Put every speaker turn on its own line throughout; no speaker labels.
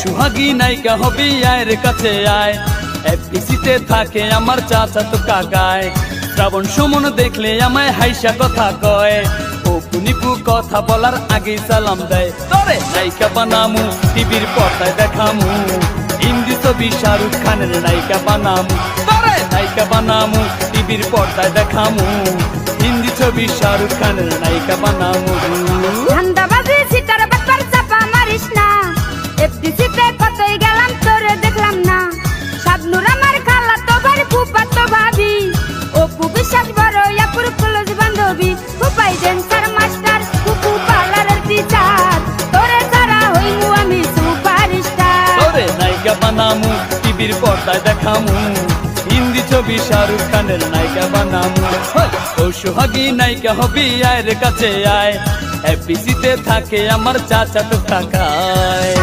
সোহাগী নায়িকা হবি, আয়ের কাছে আয়। এফডিসিতে থাকে আমার চাচা তো কাকায় শ্রাবণ সুমন দেখলে আমায় হাইসা কথা কয়। ও পুনিপু কথা বলার আগে সালাম দেয়। তরে নায়িকা বানামু, টিভির পর্দায় দেখামু। হিন্দি ছবি শাহরুখ খানের নায়িকা বানামু। তরে নায়িকা বানামু, টিভির পর্দায় দেখামু। হিন্দি ছবি শাহরুখ খানের নায়িকা বানামু। নায়িকা বানামু, টিভির পর্দায় দেখামু। হিন্দি ছবি শাহরুখ খানের নায়িকা বানামু। ও সোহাগী নায়িকা হবি আয়ের কাছে আয়। এফডিসিতে থাকে আমার চাচা তো কাকায়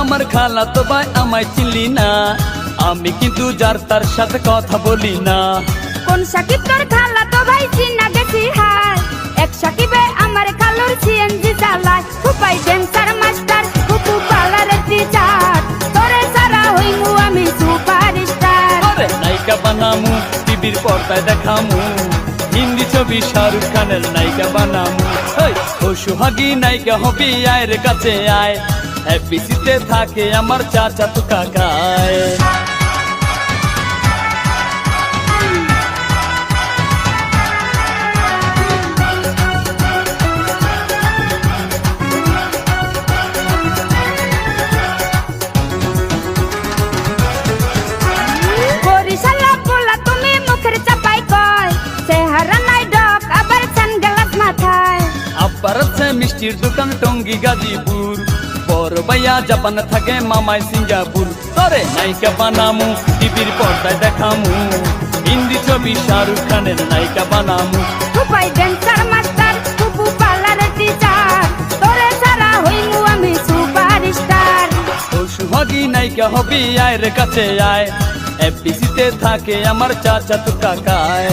আমার খালা তো ভাই আমায় চিনলি না। আমি কিন্তু যার তার সাথে কথা বলি না।
কোন সাকিব তোর খালা তো ভাই চিনা গেছি হার এক সাকিবে আমার খালুর সিএনজি চালায়। ফুপাই ড্যান্সার মাস্টার ফুপু পার্লারের টিচার তোরে ছাড়া হইমু আমি সুপারস্টার
ওরে নায়িকা বানামু টিভির পর্দায় দেখামু। হিন্দি ছবি শাহরুখ খানের নায়িকা বানামু। ওই, ও সোহাগী নায়িকা হবি আয়ের কাছে আয়। এফবিসিতে থাকে আমার চাচা তো কাকায়
বরিশালা পোলা তুমি মুখের চাপাই কয় চেহারা নাই ডক আবার সানগ্লাস মাথায়
আব্বার আছে মিষ্টির দোকান টঙ্গি গাজীপুর বড় ভাইয়া জাপান থাকে মামাই সিঙ্গাপুর। তরে নায়িকা বানামু টিভির পর্দায় দেখামু। হিন্দি ছবি শাহরুখ খানের নায়িকা বানামু।
ফুপাই ড্যান্সার মাস্টার ফুপু পার্লারের টিচার তোরে ছাড়া হইমু আমি সুপারস্টার
ও সুহাগী নায়িকা হবি আয়ের কাছে আয়। এফডিসিতে থাকে আমার চাচা তো কাকায়।